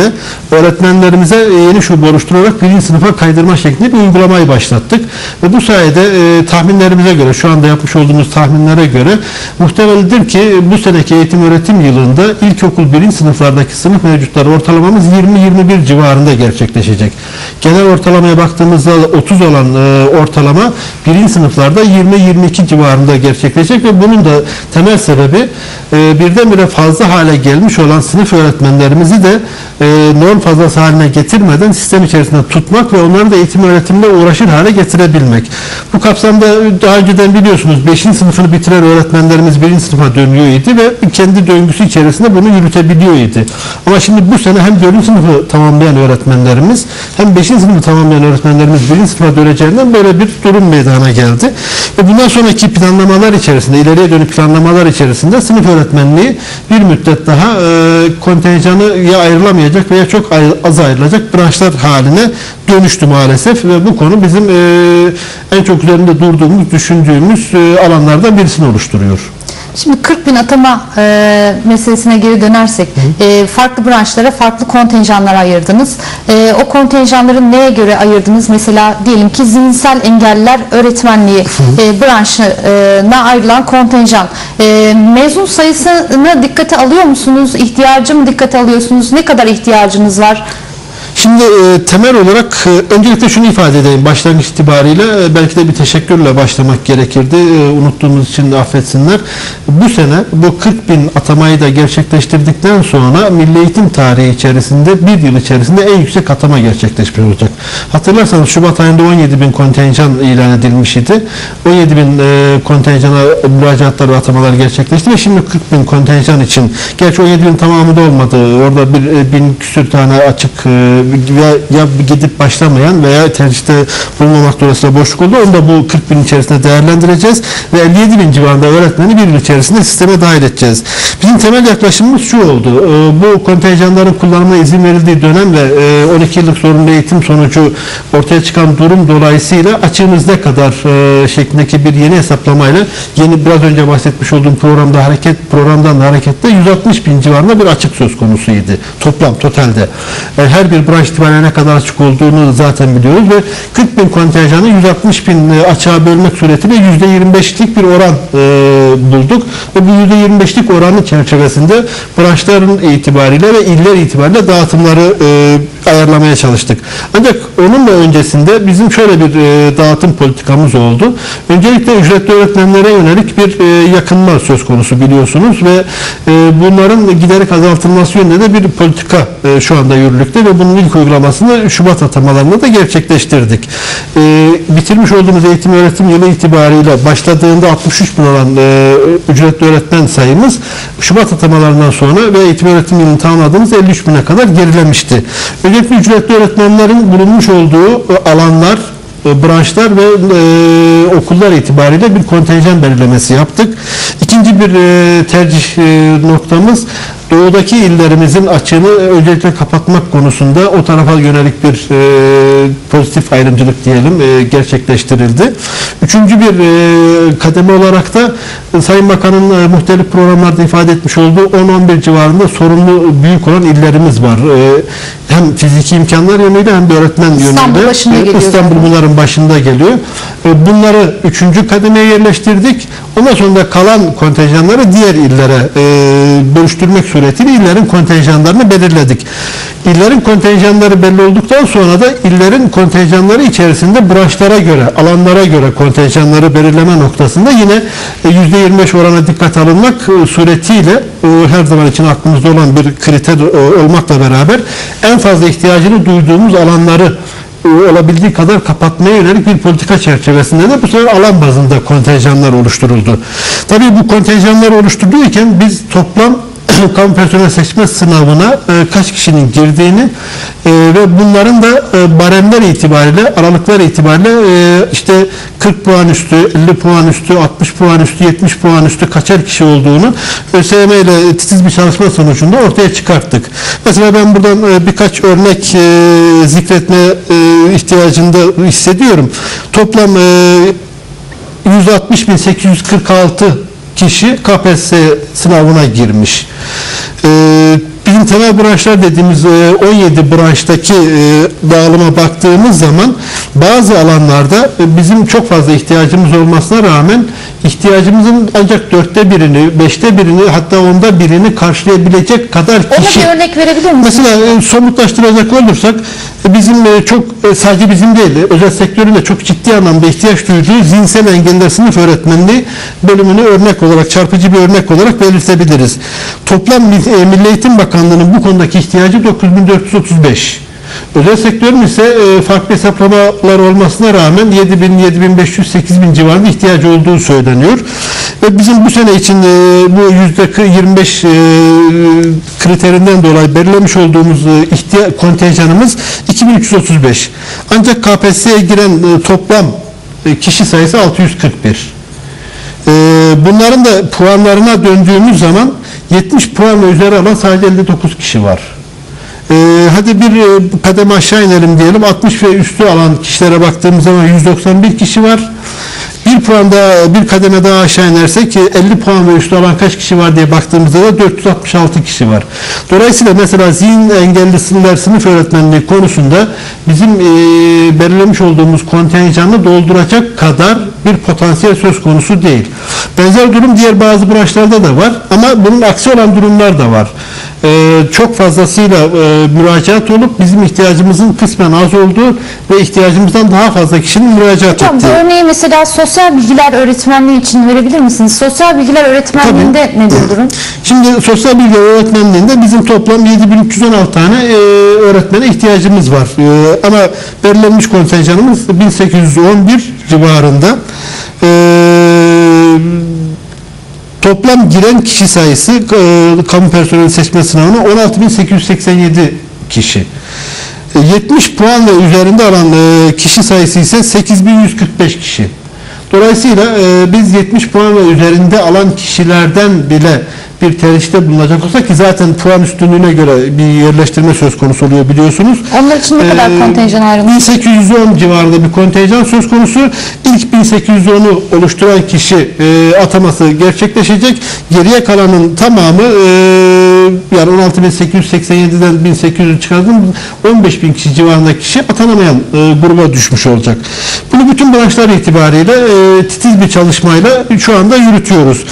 de öğretmenlerimize e, yeni şube oluşturarak birinci sınıfa kaydırma şeklinde bir uygulamayı başlattık. Ve bu sayede e, tahminlerimize göre, şu anda yapmış olduğumuz tahminlere göre muhtemeldir ki bu seneki eğitim öğretim yılında ilkokul birinci sınıflardaki sınıf mevcutları ortalamamız 20-21 civarında gerçekleşecek. Genel ortalamaya baktığımızda 30 olan e, ortalama birinci sınıflarda 20-22 civarında gerçekleşecek ve bunun da temel sebebi e, birdenbire fazla hale gelmiş olan sınıf öğretmenlerimizi de e, norm fazlası haline getirmeden sistem içerisinde tutmak ve onları da eğitim öğretimle uğraşır hale getirebilmek. Bu kapsamda daha önceden biliyorsunuz 5. sınıfını bitiren öğretmenlerimiz 1. sınıfa dönüyor idi ve kendi döngüsü içerisinde bunu yürütebiliyor idi. Ama şimdi bu sene hem 4. sınıfı tamamlayan öğretmenlerimiz hem 5. sınıfı tamamlayan öğretmenlerimiz 1. sınıfa döneceğinden böyle bir durum meydana geldi. Ve bundan sonraki planlamalar içerisinde, ileriye dönük planlamalar içerisinde sınıf öğretmenliği bir müddet daha e, kontenjanı ya ayrılamayacak veya çok az ayrılacak branşlar haline dönüştü maalesef ve bu konu bizim en çok üzerinde durduğumuz, düşündüğümüz alanlardan birisini oluşturuyor. Şimdi 40 bin atama e, meselesine geri dönersek e, farklı branşlara farklı kontenjanlar ayırdınız. E, o kontenjanları neye göre ayırdınız? Mesela diyelim ki zihinsel engelliler öğretmenliği e, branşına ayrılan kontenjan. E, mezun sayısını dikkate alıyor musunuz? İhtiyacı mı dikkate alıyorsunuz? Ne kadar ihtiyacınız var? Şimdi e, temel olarak e, öncelikle şunu ifade edeyim. Başlangıç itibariyle e, belki de bir teşekkürle başlamak gerekirdi. E, unuttuğumuz için de affetsinler. Bu sene bu 40 bin atamayı da gerçekleştirdikten sonra Milli Eğitim tarihi içerisinde bir yıl içerisinde en yüksek atama gerçekleşmiş olacak. Hatırlarsanız Şubat ayında 17 bin kontenjan ilan edilmiş idi. 17 bin e, kontenjana müracaatlar ve atamalar gerçekleşti ve şimdi 40 bin kontenjan için gerçi 17 bin tamamı da olmadı. Orada bir e, bin küsür tane açık e, ya, gidip başlamayan veya tercihte bulunmamak dolayısıyla boşluk oldu. Onu da bu 40 bin içerisinde değerlendireceğiz ve 57 bin civarında öğretmeni bir yıl içerisinde sisteme dahil edeceğiz. Bizim temel yaklaşımımız şu oldu. E, bu kontenjanların kullanımına izin verildiği dönem ve e, 12 yıllık zorunlu eğitim sonucu ortaya çıkan durum dolayısıyla açığımız ne kadar e, şeklindeki bir yeni hesaplamayla yeni biraz önce bahsetmiş olduğum programda hareket programdan da hareketle 160 bin civarında bir açık söz konusuydu. Toplam totalde. E, her bir branş itibariyle ne kadar açık olduğunu zaten biliyoruz ve 40 bin kontenjanı 160 bin e, açığa bölmek suretiyle %25'lik bir oran e, bulduk ve bu %25'lik oranın çerçevesinde branşların itibariyle ve iller itibariyle dağıtımları e, ayarlamaya çalıştık. Ancak onunla öncesinde bizim şöyle bir e, dağıtım politikamız oldu. Öncelikle ücretli öğretmenlere yönelik bir e, yakınma söz konusu biliyorsunuz ve e, bunların giderek azaltılması yönünde de bir politika e, şu anda yürürlükte ve bunun ilk uygulamasını Şubat atamalarında da gerçekleştirdik. E, bitirmiş olduğumuz eğitim öğretim yılı itibariyle başladığında 63 bin olan e, ücretli öğretmen sayımız Şubat atamalarından sonra ve eğitim öğretim yılını tamamladığımız 53 bine kadar gerilemişti. Öncelikle ücretli öğretmenlerin bulunmuş olduğu e, alanlar e, branşlar ve e, okullar itibariyle bir kontenjan belirlemesi yaptık. İkinci bir e, tercih e, noktamız doğudaki illerimizin açığını öncelikle kapatmak konusunda o tarafa yönelik bir e, pozitif ayrımcılık diyelim e, gerçekleştirildi. Üçüncü bir e, kademe olarak da Sayın Bakan'ın e, muhtelif programlarda ifade etmiş olduğu 10-11 civarında sorumlu büyük olan illerimiz var. E, hem fiziki imkanlar yönüyle hem de öğretmen İstanbul yönünde. başında E, geliyor İstanbul bunların başında geliyor. E, Bunları üçüncü kademeye yerleştirdik. Ondan sonra da kalan kontenjanları diğer illere e, bölüştürmek suretiyle illerin kontenjanlarını belirledik. İllerin kontenjanları belli olduktan sonra da illerin kontenjanları içerisinde branşlara göre, alanlara göre kontenjanları belirleme noktasında yine e, %25 orana dikkat alınmak e, suretiyle e, her zaman için aklımızda olan bir kriter e, olmakla beraber en fazla ihtiyacını duyduğumuz alanları e, olabildiği kadar kapatmaya yönelik bir politika çerçevesinde de bu sefer alan bazında kontenjanlar oluşturuldu. Tabii bu kontenjanlar oluşturduğuyken biz toplam kamu personel seçme sınavına e, kaç kişinin girdiğini e, ve bunların da e, baremler itibariyle, aralıklar itibariyle e, işte 40 puan üstü, 50 puan üstü, 60 puan üstü, 70 puan üstü kaçar kişi olduğunu ÖSYM ile titiz bir çalışma sonucunda ortaya çıkarttık. Mesela ben buradan e, birkaç örnek e, zikretme e, ihtiyacında hissediyorum. Toplam e, 160.846 kişi KPSS sınavına girmiş. Ee, bizim temel branşlar dediğimiz e, 17 branştaki e, dağılıma baktığımız zaman bazı alanlarda e, bizim çok fazla ihtiyacımız olmasına rağmen ihtiyacımızın ancak dörtte birini, beşte birini hatta onda birini karşılayabilecek kadar Ona kişi bir örnek verebilir misiniz? Mesela e, somutlaştıracak olursak e, bizim e, çok e, sadece bizim değil özel sektörün de çok ciddi anlamda ihtiyaç duyduğu zihinsel engeller sınıf öğretmenliği bölümünü örnek olarak çarpıcı bir örnek olarak belirtebiliriz. Toplam Mil- e, Milli Eğitim Bakanlığı'nın bu konudaki ihtiyacı 9435. Özel sektörün ise e, farklı hesaplamalar olmasına rağmen 7000, 7500, 8000 civarında ihtiyacı olduğu söyleniyor. Ve bizim bu sene için e, bu yüzde 25 e, kriterinden dolayı belirlemiş olduğumuz e, ihtiya- kontenjanımız 2335. Ancak KPSS'ye giren e, toplam e, kişi sayısı 641. Ee, bunların da puanlarına döndüğümüz zaman 70 puan üzeri alan sadece 59 kişi var. Ee, hadi bir e, kademe aşağı inelim diyelim 60 ve üstü alan kişilere baktığımız zaman 191 kişi var. Bir puan daha bir kademe daha aşağı inersek e, 50 puan ve üstü alan kaç kişi var diye baktığımızda da 466 kişi var. Dolayısıyla mesela zihin engelli sınıflar sınıf öğretmenliği konusunda bizim e, belirlemiş olduğumuz kontenjanı dolduracak kadar bir potansiyel söz konusu değil. Benzer durum diğer bazı branşlarda da var ama bunun aksi olan durumlar da var. E, çok fazlasıyla e, müracaat olup bizim ihtiyacımızın kısmen az olduğu ve ihtiyacımızdan daha fazla kişinin müracaat Hocam bu ettiği. örneği mesela sosyal bilgiler öğretmenliği için verebilir misiniz? Sosyal bilgiler öğretmenliğinde nedir durum? Şimdi sosyal bilgi öğretmenliğinde bizim toplam 7316 tane e, öğretmene ihtiyacımız var. E, ama belirlenmiş kontenjanımız 1811 civarında. E, toplam giren kişi sayısı e, kamu personeli seçme sınavına 16887 kişi. E, 70 puan ve üzerinde alan e, kişi sayısı ise 8145 kişi. Dolayısıyla e, biz 70 puan ve üzerinde alan kişilerden bile bir tercihte bulunacak olsak ki zaten puan üstünlüğüne göre bir yerleştirme söz konusu oluyor biliyorsunuz. Onlar için ne kadar Ee, kontenjan ayrılmış? 1810 civarında bir kontenjan söz konusu. İlk 1810'u oluşturan kişi e, ataması gerçekleşecek. Geriye kalanın tamamı e, yani 16887'den 1800'ü çıkardım 15000 kişi civarında kişi atanamayan e, gruba düşmüş olacak. Bunu bütün branşlar itibariyle e, titiz bir çalışmayla şu anda yürütüyoruz.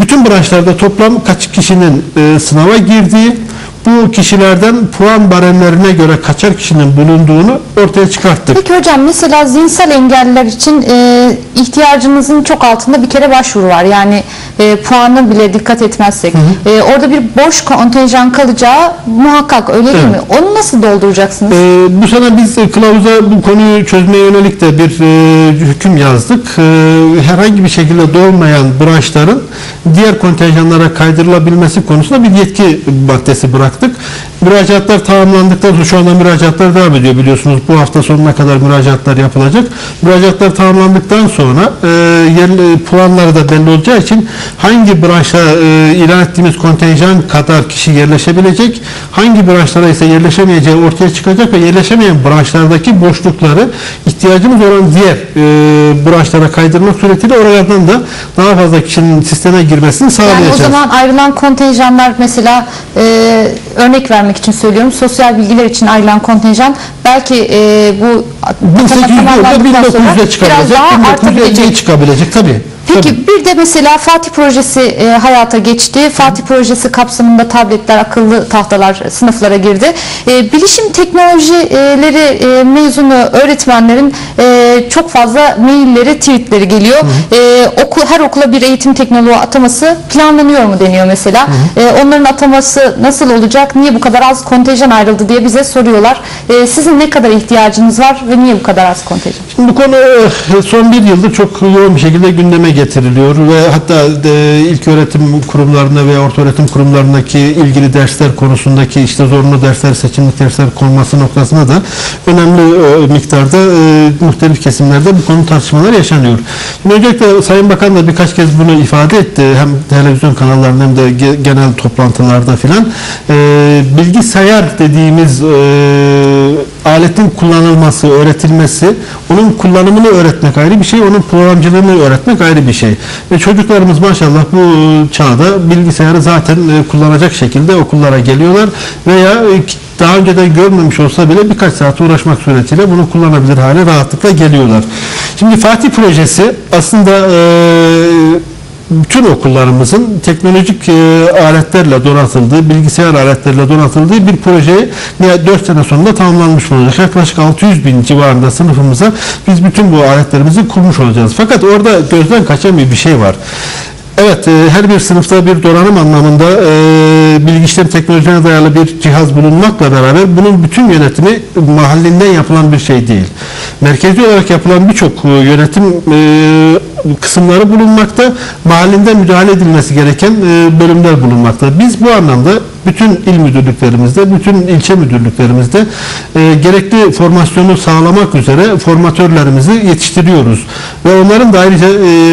Bütün branşlarda toplam kaç kişinin e, sınava girdiği, bu kişilerden puan baremlerine göre kaçar kişinin bulunduğunu ortaya çıkarttık. Peki hocam mesela zihinsel engelliler için e, ihtiyacımızın çok altında bir kere başvuru var. Yani e, puanı bile dikkat etmezsek. E, orada bir boş kontenjan kalacağı muhakkak öyle değil Evet. mi? Onu nasıl dolduracaksınız? Ee, bu sene biz e, kılavuza bu konuyu çözmeye yönelik de bir e, hüküm yazdık. E, herhangi bir şekilde dolmayan branşların diğer kontenjanlara kaydırılabilmesi konusunda bir yetki maddesi bıraktık. Müracaatlar tamamlandıktan sonra şu anda müracaatlar devam ediyor biliyorsunuz. Bu hafta sonuna kadar müracaatlar yapılacak. Müracaatlar tamamlandıktan sonra e, yerli puanları da belli olacağı için hangi branşa e, ilan ettiğimiz kontenjan kadar kişi yerleşebilecek, hangi branşlara ise yerleşemeyeceği ortaya çıkacak ve yerleşemeyen branşlardaki boşlukları ihtiyacımız olan diğer e, branşlara kaydırmak suretiyle oralardan da daha fazla kişinin sisteme girmesini Yani sağlayacağız. o zaman ayrılan kontenjanlar mesela e, örnek vermek için söylüyorum. Sosyal bilgiler için ayrılan kontenjan belki e, bu 1800 değil de tamamlandıktan sonra 1900'e biraz çıkabilecek, daha 1950'ye artabilecek. çıkabilecek tabii. Peki Tabii. bir de mesela Fatih projesi e, hayata geçti. Fatih projesi kapsamında tabletler, akıllı tahtalar sınıflara girdi. E, bilişim teknolojileri e, mezunu öğretmenlerin e, çok fazla mailleri, tweetleri geliyor. E, okul her okula bir eğitim teknoloğu ataması planlanıyor mu deniyor mesela. E, onların ataması nasıl olacak? Niye bu kadar az kontenjan ayrıldı diye bize soruyorlar. E, sizin ne kadar ihtiyacınız var ve niye bu kadar az kontenjan? Şimdi bu konu e, son bir yıldır çok yoğun bir şekilde gündeme getiriliyor ve hatta ilk öğretim kurumlarında veya orta öğretim kurumlarındaki ilgili dersler konusundaki işte zorunlu dersler, seçimlik dersler konması noktasında da önemli e, miktarda e, muhtelif kesimlerde bu konu tartışmalar yaşanıyor. Şimdi öncelikle Sayın Bakan da birkaç kez bunu ifade etti. Hem televizyon kanallarında hem de ge- genel toplantılarda filan. Bilgisayar dediğimiz aletin kullanılması, öğretilmesi, onun kullanımını öğretmek ayrı bir şey, onun programcılığını öğretmek ayrı bir şey. Ve çocuklarımız maşallah bu çağda bilgisayarı zaten e, kullanacak şekilde okullara geliyorlar veya e, daha önceden görmemiş olsa bile birkaç saat uğraşmak suretiyle bunu kullanabilir hale rahatlıkla geliyorlar. Şimdi Fatih projesi aslında e, bütün okullarımızın teknolojik e, aletlerle donatıldığı, bilgisayar aletleriyle donatıldığı bir projeyi 4 sene sonunda tamamlanmış olacak. Yaklaşık 600 bin civarında sınıfımıza biz bütün bu aletlerimizi kurmuş olacağız. Fakat orada gözden kaçan bir şey var. Evet, e, her bir sınıfta bir donanım anlamında e, bilgi dayalı bir cihaz bulunmakla beraber bunun bütün yönetimi mahallinden yapılan bir şey değil. Merkezi olarak yapılan birçok e, yönetim e, kısımları bulunmakta, mahallinde müdahale edilmesi gereken e, bölümler bulunmakta. Biz bu anlamda bütün il müdürlüklerimizde, bütün ilçe müdürlüklerimizde e, gerekli formasyonu sağlamak üzere formatörlerimizi yetiştiriyoruz. Ve onların da ayrıca e,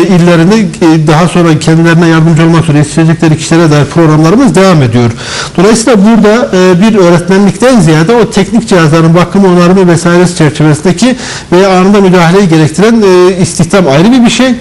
illerini e, daha sonra kendilerine yardımcı olmak üzere yetiştirecekleri kişilere dair programlarımız devam ediyor. Dolayısıyla burada e, bir öğretmenlikten ziyade o teknik cihazların bakımı, onarımı vesairesi çerçevesindeki ve anında müdahaleyi gerektiren e, istihdam ayrı bir bir şey.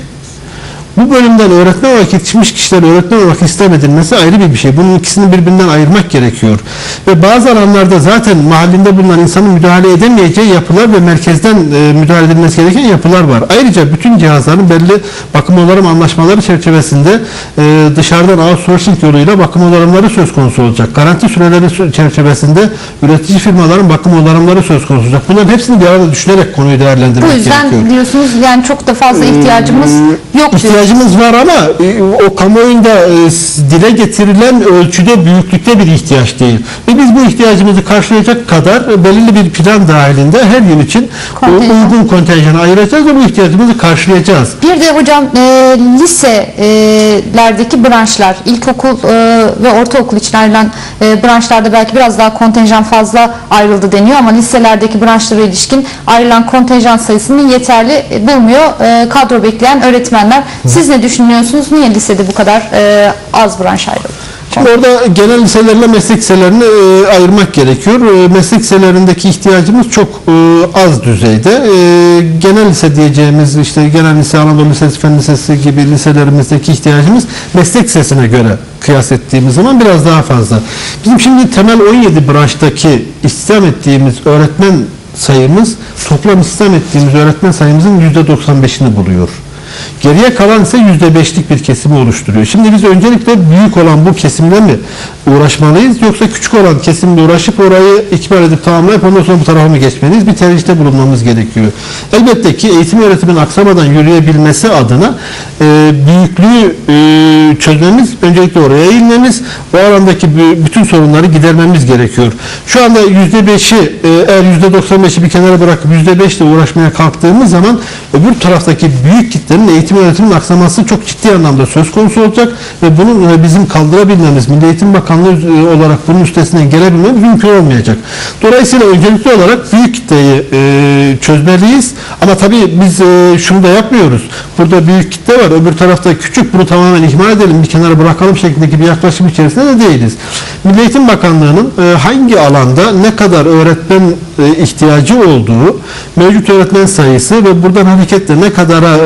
Bu bölümden öğretmen olarak yetişmiş kişiler öğretmen olarak istemedilmesi ayrı bir bir şey. Bunun ikisini birbirinden ayırmak gerekiyor. Ve bazı alanlarda zaten mahallinde bulunan insanın müdahale edemeyeceği yapılar ve merkezden e, müdahale edilmesi gereken yapılar var. Ayrıca bütün cihazların belli bakım onarım anlaşmaları çerçevesinde e, dışarıdan outsourcing yoluyla bakım onarımları söz konusu olacak. Garanti süreleri sü- çerçevesinde üretici firmaların bakım onarımları söz konusu olacak. Bunların hepsini bir arada düşünerek konuyu değerlendirmek Bu yüzden gerekiyor. diyorsunuz yani çok da fazla ihtiyacımız yok diyorsunuz. İhtiyacımız var ama e, o kamuoyunda e, dile getirilen ölçüde, büyüklükte bir ihtiyaç değil. Ve biz bu ihtiyacımızı karşılayacak kadar belirli bir plan dahilinde her yıl için Kontenjan. uygun kontenjanı ayıracağız ve bu ihtiyacımızı karşılayacağız. Bir de hocam e, liselerdeki branşlar, ilkokul e, ve ortaokul için ayrılan e, branşlarda belki biraz daha kontenjan fazla ayrıldı deniyor ama liselerdeki branşlara ilişkin ayrılan kontenjan sayısını yeterli bulmuyor e, kadro bekleyen öğretmenler. Siz ne düşünüyorsunuz? Niye lisede bu kadar e, az branş ayrıldı? Orada genel liselerle meslek liselerini e, ayırmak gerekiyor. E, meslek liselerindeki ihtiyacımız çok e, az düzeyde. E, genel lise diyeceğimiz işte genel lise, Anadolu Lisesi, Fen Lisesi gibi liselerimizdeki ihtiyacımız meslek lisesine göre kıyas ettiğimiz zaman biraz daha fazla. Bizim şimdi temel 17 branştaki istihdam ettiğimiz öğretmen sayımız toplam istihdam ettiğimiz öğretmen sayımızın %95'ini buluyor. Geriye kalan ise %5'lik bir kesimi oluşturuyor. Şimdi biz öncelikle büyük olan bu kesimle mi uğraşmalıyız yoksa küçük olan kesimle uğraşıp orayı ikmal edip tamamlayıp ondan sonra bu tarafa mı geçmeliyiz? Bir tercihte bulunmamız gerekiyor. Elbette ki eğitim öğretimin aksamadan yürüyebilmesi adına e, büyüklüğü e, çözmemiz, öncelikle oraya eğilmemiz, o alandaki bü- bütün sorunları gidermemiz gerekiyor. Şu anda %5'i e, eğer %95'i bir kenara bırakıp %5 ile uğraşmaya kalktığımız zaman öbür taraftaki büyük kitlenin eğitim öğretimin aksaması çok ciddi anlamda söz konusu olacak ve bunu e, bizim kaldırabilmemiz, Milli Eğitim Bakanlığı e, olarak bunun üstesinden gelebilmemiz mümkün olmayacak. Dolayısıyla öncelikli olarak büyük kitleyi e, çözmeliyiz ama tabii biz e, şunu da yapmıyoruz. Burada büyük kitle var, öbür tarafta küçük bunu tamamen ihmal edelim, bir kenara bırakalım şeklindeki bir yaklaşım içerisinde de değiliz. Milli Eğitim Bakanlığı'nın e, hangi alanda ne kadar öğretmen e, ihtiyacı olduğu, mevcut öğretmen sayısı ve buradan hareketle ne kadara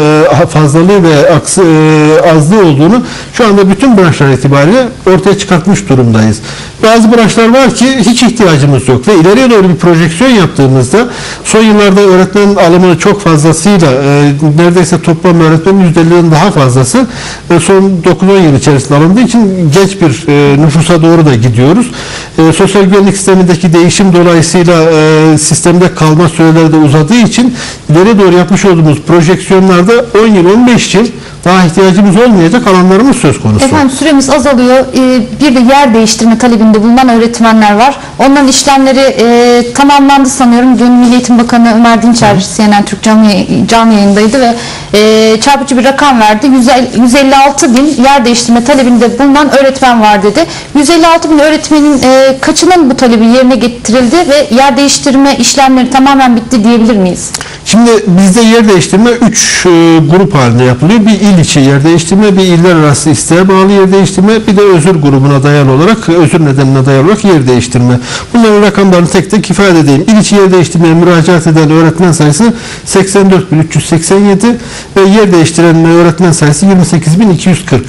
e, fazlalığı ve aksı, e, azlığı olduğunu şu anda bütün branşlar itibariyle ortaya çıkartmış durumdayız. Bazı branşlar var ki hiç ihtiyacımız yok ve ileriye doğru bir projeksiyon yaptığımızda son yıllarda öğretmen alımı çok fazlasıyla e, neredeyse toplam öğretmenin %50'den daha fazlası e, son 9-10 yıl içerisinde alındığı için genç bir e, nüfusa doğru da gidiyoruz. E, sosyal güvenlik sistemindeki değişim dolayısıyla e, sistemde kalma süreleri de uzadığı için ileri doğru yapmış olduğumuz projeksiyonlarda 10 yıl 15 yıl daha ihtiyacımız olmayacak alanlarımız söz konusu. Efendim süremiz azalıyor. Ee, Bir de yer değiştirme talebinde bulunan öğretmenler var. Onların işlemleri e, tamamlandı sanıyorum. Dün Milli Eğitim Bakanı Ömer Dinçer CNN Türk canlı, canlı yayındaydı ve e, çarpıcı bir rakam verdi. 150 156 bin yer değiştirme talebinde bulunan öğretmen var dedi. 156 bin öğretmenin e, kaçının bu talebi yerine getirildi ve yer değiştirme işlemleri tamamen bitti diyebilir miyiz? Şimdi bizde yer değiştirme 3 grup halinde yapılıyor. Bir il il içi yer değiştirme, bir iller arası isteğe bağlı yer değiştirme, bir de özür grubuna dayalı olarak, özür nedenine dayalı olarak yer değiştirme. Bunların rakamlarını tek tek ifade edeyim. İl içi yer değiştirmeye müracaat eden öğretmen sayısı 84.387 ve yer değiştiren öğretmen sayısı 28.240.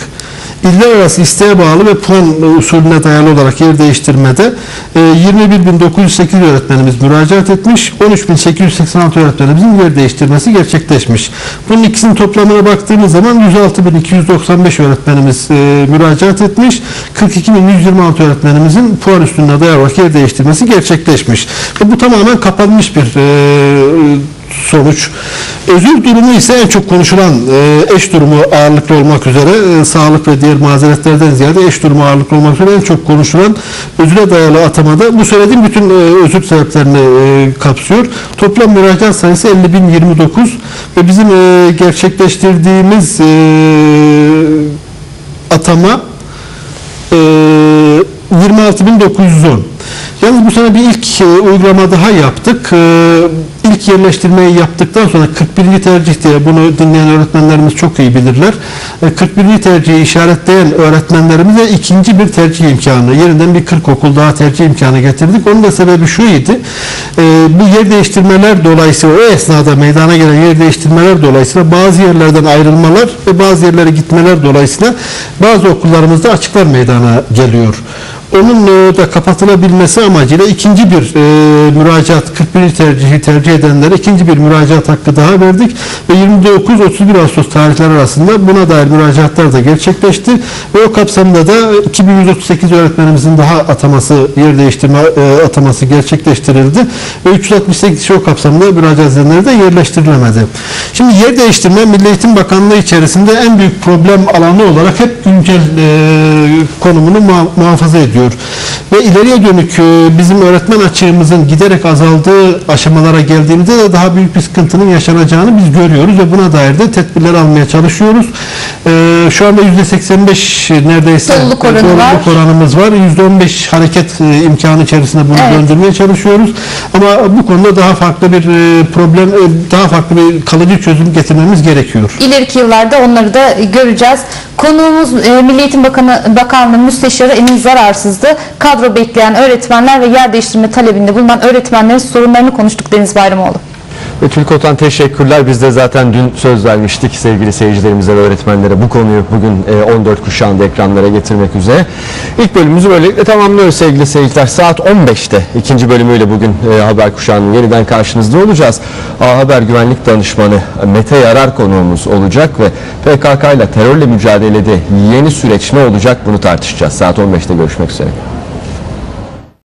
İller arası isteğe bağlı ve puan usulüne dayalı olarak yer değiştirmede e, 21.908 öğretmenimiz müracaat etmiş, 13.886 öğretmenimizin yer değiştirmesi gerçekleşmiş. Bunun ikisinin toplamına baktığımız zaman 106.295 öğretmenimiz e, müracaat etmiş, 42.126 öğretmenimizin puan üstüne dayalı olarak yer değiştirmesi gerçekleşmiş. Ve bu tamamen kapanmış bir e, sonuç. Özür durumu ise en çok konuşulan e, eş durumu ağırlıklı olmak üzere e, sağlık ve diğer mazeretlerden ziyade eş durumu ağırlıklı olmak üzere en çok konuşulan özüre dayalı atamada bu söylediğim bütün e, özür sebeplerini e, kapsıyor. Toplam müracaat sayısı 50.029 ve bizim e, gerçekleştirdiğimiz e, atama e, 26.910. Yalnız bu sene bir ilk e, uygulama daha yaptık. E, ilk yerleştirmeyi yaptıktan sonra 41. tercih diye bunu dinleyen öğretmenlerimiz çok iyi bilirler. E, 41. tercihi işaretleyen öğretmenlerimize ikinci bir tercih imkanı, yerinden bir 40 okul daha tercih imkanı getirdik. Onun da sebebi şuydu. E, bu yer değiştirmeler dolayısıyla o esnada meydana gelen yer değiştirmeler dolayısıyla bazı yerlerden ayrılmalar ve bazı yerlere gitmeler dolayısıyla bazı okullarımızda açıklar meydana geliyor. Onun e, da kapatılabilmesi amacıyla ikinci bir e, müracaat 41. tercihi tercih edenlere ikinci bir müracaat hakkı daha verdik ve 29-31 Ağustos tarihleri arasında buna dair müracaatlar da gerçekleşti ve o kapsamda da 2138 öğretmenimizin daha ataması yer değiştirme e, ataması gerçekleştirildi ve 368 kişi o kapsamda müracaat edenleri de yerleştirilemedi. Şimdi yer değiştirme Milli Eğitim Bakanlığı içerisinde en büyük problem alanı olarak hep güncel e, konumunu muha- muhafaza ediyor. futuro. Ve ileriye dönük e, bizim öğretmen açığımızın giderek azaldığı aşamalara geldiğimizde de daha büyük bir sıkıntının yaşanacağını biz görüyoruz ve buna dair de tedbirler almaya çalışıyoruz. E, şu anda %85 neredeyse Doluluk oranı doluluk oranımız var. %15 hareket e, imkanı içerisinde bunu Evet. döndürmeye çalışıyoruz. Ama bu konuda daha farklı bir e, problem, e, daha farklı bir kalıcı çözüm getirmemiz gerekiyor. İleriki yıllarda onları da göreceğiz. Konuğumuz e, Milli Eğitim Bakanı, Bakanlığı Müsteşarı Emin Zararsız'dı. Kadro bekleyen öğretmenler ve yer değiştirme talebinde bulunan öğretmenlerin sorunlarını konuştuk Deniz Bayramoğlu. Ve Türkotan teşekkürler. Biz de zaten dün söz vermiştik sevgili seyircilerimize ve öğretmenlere bu konuyu bugün e, 14 kuşağında ekranlara getirmek üzere. İlk bölümümüzü böylelikle tamamlıyoruz sevgili seyirciler. Saat 15'te ikinci bölümüyle bugün e, haber kuşağının yeniden karşınızda olacağız. A Haber Güvenlik Danışmanı Mete Yarar konuğumuz olacak ve PKK ile terörle mücadelede yeni süreç ne olacak bunu tartışacağız. Saat 15'te görüşmek üzere.